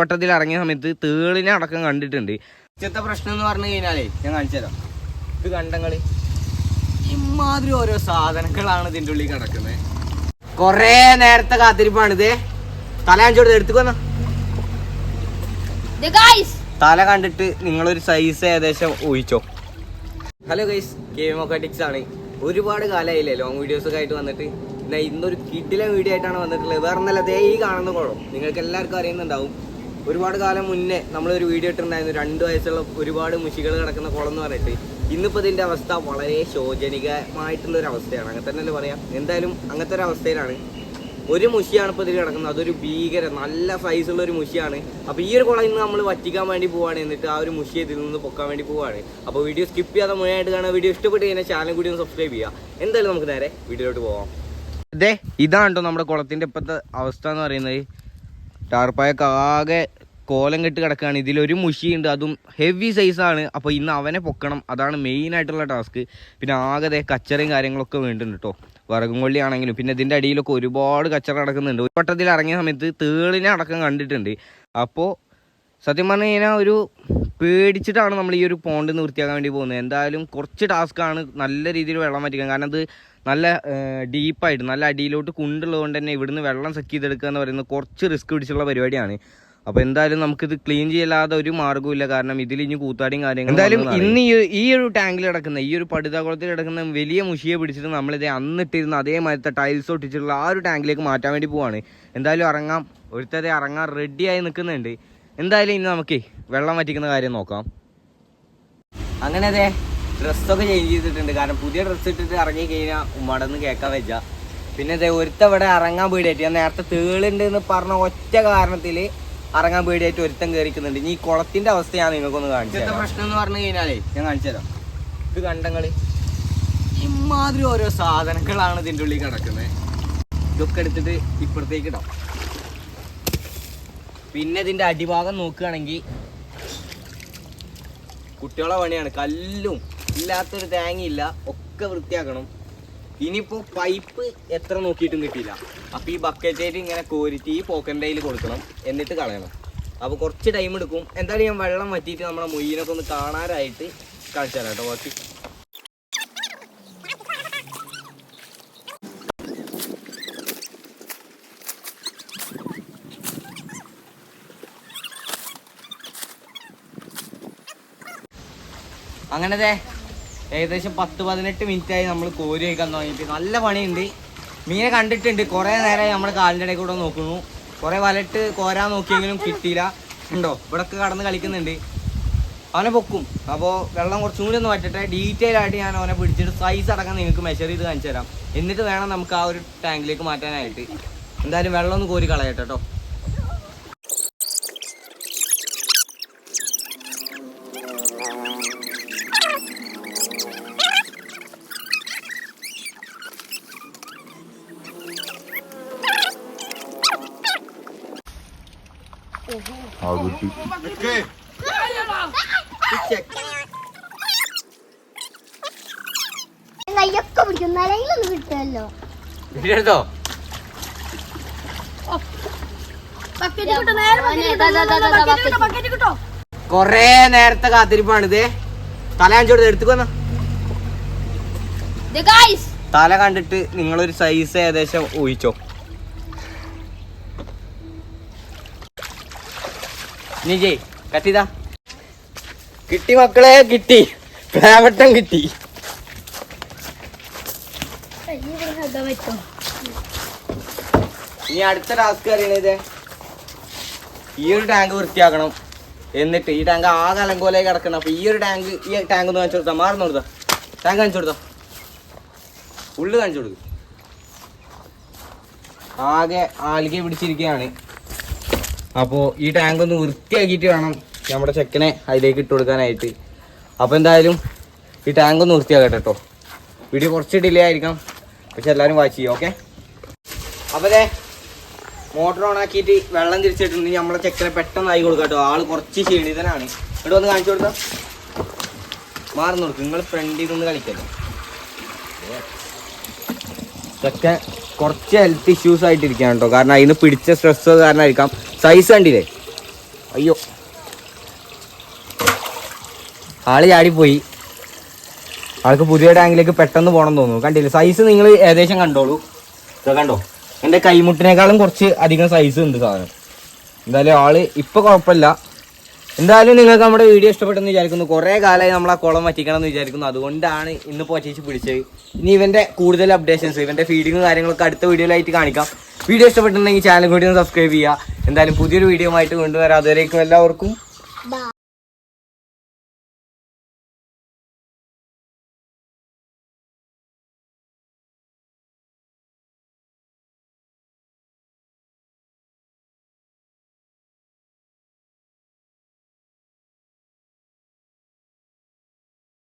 പട്ടത്തിൽ ഇറങ്ങിയ സമയത്ത് തേളിനെ അടക്കം കണ്ടിട്ടുണ്ട്. ഇച്ചത്തെ പ്രശ്നം എന്ന് പറഞ്ഞു കഴിഞ്ഞാലേ ഞാൻ കാണിച്ചു തരാം. ഇത് കണ്ടങ്ങൾ. ഇമാതിരി ഓരോ സാധനങ്ങളാണ് ഇതിന്റെ ഉള്ളിൽ കിടക്കുന്നത്. കൊറേ നേരത്തെ കാത്തിരിപ്പാണിത് തല എടുത്തുക്കൊന്ന The guys. തല കണ്ടിട്ട് നിങ്ങളൊരു സൈസ് ഏകദേശം ഊഹിച്ചോ? ഹലോ ഗൈസ് കേമോക്കാറ്റിക്സ് ആണ്. ഒരുപാട് കാലമായില്ലേ ലോങ് വീഡിയോസ് ഒക്കെ ആയിട്ട് വന്നിട്ട്. ഇന്നൊരു കിഡിലെ വീഡിയോ ആയിട്ടാണ് വന്നിട്ടുള്ളത്. വേറെ നല്ല ദേ ഈ കാണുന്ന കുഴപ്പം. നിങ്ങൾക്ക് എല്ലാവർക്കും അറിയുന്നുണ്ടാവും. ഒരുപാട് കാലം മുന്നേ നമ്മളൊരു വീഡിയോ ഇട്ടിട്ടുണ്ടായിരുന്നു. രണ്ട് വയസ്സുള്ള ഒരുപാട് മുഷികൾ കിടക്കുന്ന കുളം എന്ന് പറഞ്ഞിട്ട്. ഇന്നിപ്പോൾ ഇതിന്റെ അവസ്ഥ വളരെ ശോചനീയമായിട്ടുള്ള ഒരു അവസ്ഥയാണ് അങ്ങനെ തന്നെയല്ലേ പറയാം. എന്തായാലും അങ്ങനത്തെ ഒരു അവസ്ഥയിലാണ് ഒരു മുഷിയാണ് ഇപ്പോൾ ഇതിൽ കിടക്കുന്നത്. അതൊരു ഭീകര നല്ല സൈസുള്ള ഒരു മുഷിയാണ്. അപ്പോൾ ഈ ഒരു കുളം ഇന്ന് നമ്മൾ വറ്റിക്കാൻ വേണ്ടി പോവാണ്. എന്നിട്ട് ആ ഒരു മുഷിയെ ഇതിൽ നിന്ന് പൊക്കാൻ വേണ്ടി പോവാണ്. അപ്പോൾ വീഡിയോ സ്കിപ്പ് ചെയ്യാതെ മുഴുവനായിട്ട് കാണാൻ വീഡിയോ ഇഷ്ടപ്പെട്ട് കഴിഞ്ഞാൽ ചാനൽ കൂടി ഒന്ന് സബ്സ്ക്രൈബ് ചെയ്യുക. എന്തായാലും നമുക്ക് നേരെ വീഡിയോയിലോട്ട് പോവാം. ഇതേ ഇതാണ് കേട്ടോ നമ്മുടെ കുളത്തിന്റെ ഇപ്പോഴത്തെ അവസ്ഥ എന്ന് പറയുന്നത്. ടാർപ്പായൊക്കെ ആകെ കോലം കെട്ട് കിടക്കുകയാണ് ഇതിലൊരു മുഷിയുണ്ട്. അതും ഹെവി സൈസാണ് അപ്പോൾ ഇന്ന് അവനെ പൊക്കണം. അതാണ് മെയിൻ ആയിട്ടുള്ള ടാസ്ക് പിന്നെ ആകെ കച്ചറയും കാര്യങ്ങളൊക്കെ വേണ്ടുന്നുണ്ട് കേട്ടോ വിറകും കൊള്ളിയാണെങ്കിലും. പിന്നെ ഇതിന്റെ അടിയിലൊക്കെ ഒരുപാട് കച്ചറ നടക്കുന്നുണ്ട്. ഒരു വട്ടത്തിൽ ഇറങ്ങിയ സമയത്ത് തേളിനെ അടക്കം കണ്ടിട്ടുണ്ട്. അപ്പോൾ സത്യം പറഞ്ഞു കഴിഞ്ഞാൽ ഒരു പേടിച്ചിട്ടാണ് നമ്മൾ ഈ ഒരു പോണ്ട് വൃത്തിയാക്കാൻ വേണ്ടി പോകുന്നത്. എന്തായാലും കുറച്ച് ടാസ്ക്കാണ് നല്ല രീതിയിൽ വെള്ളം വറ്റിക്കാൻ. കാരണം അത് നല്ല ഡീപ്പായിട്ട് നല്ല അടിയിലോട്ട് കുണ്ടുള്ളത് കൊണ്ട് തന്നെ ഇവിടുന്ന് വെള്ളം സെക്ക് ചെയ്തെടുക്കുക എന്ന് പറയുന്നത് കുറച്ച് റിസ്ക് പിടിച്ചുള്ള പരിപാടിയാണ്. അപ്പോൾ എന്തായാലും നമുക്ക് ഇത് ക്ലീൻ ചെയ്യലാതെ ഒരു മാർഗമില്ല കാരണം ഇതിൽ ഇനി കൂത്താടിയും കാര്യങ്ങളും എന്തായാലും ഇന്ന് ഈ ഈ ഒരു ടാങ്കിൽ കിടക്കുന്ന ഈ ഒരു പടുതാകുളത്തിൽ കിടക്കുന്ന വലിയ മുഷിയെ പിടിച്ചിട്ട് നമ്മളിത് അന്നിട്ടിരുന്ന അതേമാതിരത്തെ ടൈൽസ് ഒട്ടിച്ചിട്ടുള്ള ആ ഒരു ടാങ്കിലേക്ക് മാറ്റാൻ വേണ്ടി പോവാണ്. എന്തായാലും ഇറങ്ങാം. ഒരുത്തരെ ഇറങ്ങാൻ റെഡിയായി നിൽക്കുന്നുണ്ട് എന്തായാലും ഇനി നമുക്ക് വെള്ളം വറ്റിക്കുന്ന കാര്യം നോക്കാം. അങ്ങനെ അതെ ഡ്രസ്സൊക്കെ ചേഞ്ച് ചെയ്തിട്ടുണ്ട്. കാരണം പുതിയ ഡ്രസ്സ് ഇട്ടിട്ട് ഇറങ്ങി കഴിഞ്ഞാൽ ഉമ്മടന്ന് കേൾക്കാൻ വെച്ച പിന്നെ അതെ ഒരുത്തവിടെ ഇറങ്ങാൻ പേടിയായിട്ട് ഞാൻ നേരത്തെ തേളുണ്ട് എന്ന് പറഞ്ഞ ഒറ്റ കാരണത്തിൽ ഇറങ്ങാൻ പേടിയായിട്ട് ഒരുത്തം കയറിക്കുന്നുണ്ട് ഇനി ഈ കുളത്തിന്റെ അവസ്ഥ ഞാൻ നിങ്ങൾക്കൊന്ന് കാണിച്ചു പ്രശ്നം എന്ന് പറഞ്ഞു കഴിഞ്ഞാലേ ഞാൻ കാണിച്ചുതരാം ഇത് കണ്ടങ്ങൾ. ഇമാതിരി ഓരോ സാധനങ്ങളാണ് ഇതിന്റെ ഉള്ളിൽ കിടക്കുന്നത്. ഇതൊക്കെ എടുത്തിട്ട് ഇപ്പുറത്തേക്ക് ഇടാം. പിന്നെ ഇതിന്റെ അടിഭാഗം നോക്കുകയാണെങ്കിൽ കുട്ടികളെ പണിയാണ്. കല്ലും ഇല്ലാത്തൊരു തേങ്ങയില്ല. ഒക്കെ വൃത്തിയാക്കണം. ഇനിയിപ്പോ പൈപ്പ് എത്ര നോക്കിയിട്ടും കിട്ടിയില്ല. അപ്പൊ ഈ ബക്കറ്റ് ഇങ്ങനെ കോരിട്ട് ഈ പോക്കന്റെ കയ്യിൽ കൊടുക്കണം. എന്നിട്ട് കളയണം. അപ്പൊ കുറച്ച് ടൈം എടുക്കും. എന്തായാലും ഞാൻ വെള്ളം വറ്റിയിട്ട് നമ്മുടെ മൊയ്യിനൊക്കെ ഒന്ന് കാണാനായിട്ട് കാണിച്ചു തരാം കേട്ടോ ബാക്കി അങ്ങനത്തെ ഏകദേശം പത്ത് പതിനെട്ട് മിനിറ്റ് ആയി നമ്മൾ കോരി വയ്ക്കാൻ തുടങ്ങിയിട്ട്. നല്ല പണിയുണ്ട്. മീനെ കണ്ടിട്ടുണ്ട്. കുറേ നേരമായി നമ്മൾ കാലിന്റെ ഇടയിൽ കൂടെ നോക്കുന്നു. കുറേ വലട്ട് കോരാൻ നോക്കിയെങ്കിലും കിട്ടിയില്ല. ഉണ്ടോ? ഇവിടൊക്കെ കടന്ന് കളിക്കുന്നുണ്ട്. അവനെ പൊക്കും. അപ്പോൾ വെള്ളം കുറച്ചും കൂടി ഒന്ന് വറ്റട്ടെ. ഡീറ്റെയിൽ ആയിട്ട് ഞാൻ അവനെ പിടിച്ചിട്ട് സൈസ് അടക്കം നിങ്ങൾക്ക് മെഷർ ചെയ്ത് കാണിച്ചു തരാം. എന്നിട്ട് വേണം നമുക്ക് ആ ഒരു ടാങ്കിലേക്ക് മാറ്റാനായിട്ട്. എന്തായാലും വെള്ളം ഒന്ന് കോരി കളയട്ടെ കേട്ടോ കയ്യൊക്കെ പിടിക്കും നിലയിലൊന്നും കിട്ടുമല്ലോ എടുത്തോ കൊറേ നേരത്തെ കാത്തിരിപ്പാണ് കാത്തിരിപ്പാണിത് തല അഞ്ചോട് എടുത്തുക്കോന്ന. തല കണ്ടിട്ട് നിങ്ങളൊരു സൈസ് ഏകദേശം ഊഹിച്ചോ. നിജേ കത്തിതാ കിട്ടി മക്കളെ കിട്ടി. പ്ലാവട്ടം കിട്ടി. ഇനി അടുത്ത ടാസ്ക് അറിയണത് ഈ ഒരു ടാങ്ക് വൃത്തിയാക്കണം. എന്നിട്ട് ഈ ടാങ്ക് ആകെ അലങ്കോലായി കിടക്കണം. അപ്പൊ ഈ ഒരു ടാങ്ക് ഈ ടാങ്ക് ഒന്ന് കാണിച്ചു കൊടുത്താ. മാറുന്നു കൊടുത്താ ടാങ്ക് കാണിച്ചു കൊടുത്താ? ഉള്ളു കാണിച്ചു കൊടുക്കും. ആകെ ആൽഗെ പിടിച്ചിരിക്കുകയാണ് അപ്പോൾ ഈ ടാങ്ക് ഒന്ന് വൃത്തിയാക്കിയിട്ട് വേണം നമ്മുടെ ചെക്കനെ അതിലേക്ക് ഇട്ട് കൊടുക്കാനായിട്ട്. അപ്പോൾ എന്തായാലും ഈ ടാങ്ക് ഒന്ന് വൃത്തിയാക്കട്ടെ കേട്ടോ വീഡിയോ കുറച്ച് ഡിലേ ആയിരിക്കാം. പക്ഷെ എല്ലാവരും വാച്ച് ചെയ്യും ഓക്കെ അപ്പോൾ മോട്ടർ ഓൺ ആക്കിയിട്ട് വെള്ളം തിരിച്ചിട്ടുണ്ടെങ്കിൽ നമ്മളെ ചെക്കനെ പെട്ടെന്ന് ആയി കൊടുക്കാം കേട്ടോ ആൾ കുറച്ച് ക്ഷീണിതനാണ്. ഇവിടെ ഒന്ന് കാണിച്ചു കൊടുക്കാം മാറുന്നു നിങ്ങൾ ഫ്രണ്ടിൽ നിന്ന് കളിക്കല്ലോ ചെക്കൻ കുറച്ച് ഹെൽത്ത് ഇഷ്യൂസ് ആയിട്ടിരിക്കുകയാണ് കേട്ടോ കാരണം അതിന് പിടിച്ച സ്ട്രെസ് കാരണമായിരിക്കാം സൈസ് കണ്ടില്ലേ? അയ്യോ. ആൾ ചാടിപ്പോയി. ആൾക്ക് പുതിയ ടാങ്കിലേക്ക് പെട്ടെന്ന് പോകണം തോന്നുന്നു. കണ്ടില്ലേ? സൈസ് നിങ്ങൾ ഏകദേശം കണ്ടോളൂ. ഇതൊക്കെ കണ്ടോ? എന്റെ കൈമുട്ടിനേക്കാളും കുറച്ച് അധികം സൈസ് ഉണ്ട് സാധനം. എന്തായാലും ആൾ ഇപ്പൊ കുഴപ്പമില്ല. എന്തായാലും നിങ്ങൾക്ക് നമ്മുടെ വീഡിയോ ഇഷ്ടപ്പെട്ടെന്ന് വിചാരിക്കുന്നു. കുറേ കാലമായി നമ്മൾ ആ കുളം വറ്റിക്കണം എന്ന് വിചാരിക്കുന്നു. അതുകൊണ്ടാണ് ഇന്ന് പോച്ചേച്ച് പിടിച്ചത്. ഇനി ഇവന്റെ കൂടുതൽ അപ്ഡേഷൻസ് ഇവന്റെ ഫീഡിങ്ങും കാര്യങ്ങളൊക്കെ അടുത്ത വീഡിയോയിലായിട്ട് കാണിക്കാം. വീഡിയോ ഇഷ്ടപ്പെട്ടിട്ടുണ്ടെങ്കിൽ ചാനൽ കൂടി ഒന്ന് സബ്സ്ക്രൈബ് ചെയ്യുക. എന്തായാലും പുതിയൊരു വീഡിയോ ആയിട്ട് കൊണ്ടുവരാം അതുവരേക്കും എല്ലാവർക്കും